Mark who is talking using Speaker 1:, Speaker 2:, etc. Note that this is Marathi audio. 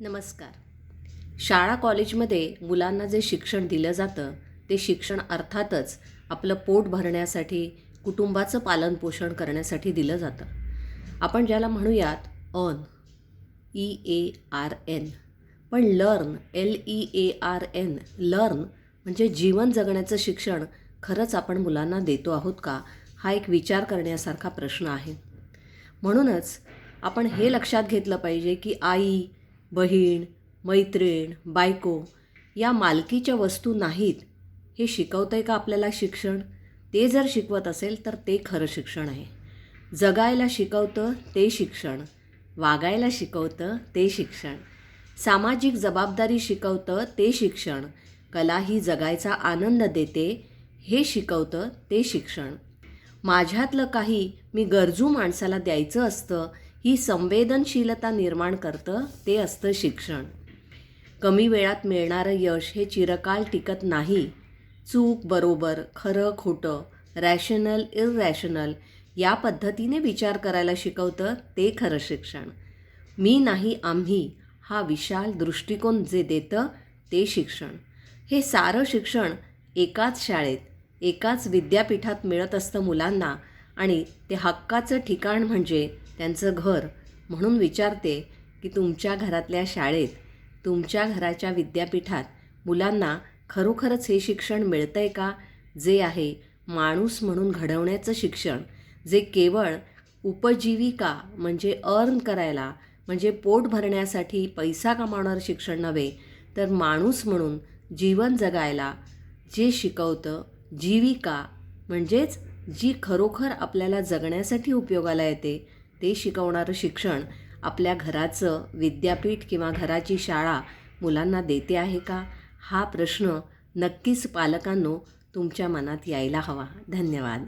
Speaker 1: नमस्कार. शाळा कॉलेजमध्ये मुलांना जे शिक्षण दिलं जातं ते शिक्षण अर्थातच आपलं पोट भरण्यासाठी कुटुंबाचं पालनपोषण करण्यासाठी दिलं जातं. आपण ज्याला म्हणूयात on E A R N. पण learn L E A R N learn म्हणजे जीवन जगण्याचं शिक्षण खरंच आपण मुलांना देतो आहोत का हा एक विचार करण्यासारखा प्रश्न आहे. म्हणूनच आपण हे लक्षात घेतलं पाहिजे की आई बहीण मैत्रीण बायको या मालकीच्या वस्तू नाहीत. हे शिकवतं आहे का आपल्याला शिक्षण? ते जर शिकवत असेल तर ते खरं शिक्षण आहे. जगायला शिकवतं ते शिक्षण. वागायला शिकवतं ते शिक्षण. सामाजिक जबाबदारी शिकवतं ते शिक्षण. कला ही जगायचा आनंद देते हे शिकवतं ते शिक्षण. माझ्यातलं काही मी गरजू माणसाला द्यायचं असतं ही संवेदनशीलता निर्माण करतं ते असतं शिक्षण. कमी वेळात मिळणारं यश हे चिरकाल टिकत नाही. चूक बरोबर खरं खोटं रॅशनल इररॅशनल या पद्धतीने विचार करायला शिकवतं ते खरं शिक्षण. मी नाही आम्ही हा विशाल दृष्टिकोन जे देतं ते शिक्षण. हे सारं शिक्षण एकाच शाळेत एकाच विद्यापीठात मिळत असतं मुलांना आणि ते हक्काचं ठिकाण म्हणजे त्यांचं घर म्हणून विचारते की तुमच्या घरातल्या शाळेत तुमच्या घराच्या विद्यापीठात मुलांना खरोखरच हे शिक्षण मिळतं आहे का? जे आहे माणूस म्हणून घडवण्याचं शिक्षण जे केवळ उपजीविका म्हणजे अर्न करायला म्हणजे पोट भरण्यासाठी पैसा कमावणारं शिक्षण नव्हे तर माणूस म्हणून जीवन जगायला जे शिकवतं जीविका म्हणजेच जी खरोखर आपल्याला जगण्यासाठी उपयोगाला येते ते शिकवणारं शिक्षण आपल्या घराचं विद्यापीठ किंवा घराची शाळा मुलांना देते आहे का? हा प्रश्न नक्कीच पालकांनो तुमच्या मनात यायला हवा. धन्यवाद.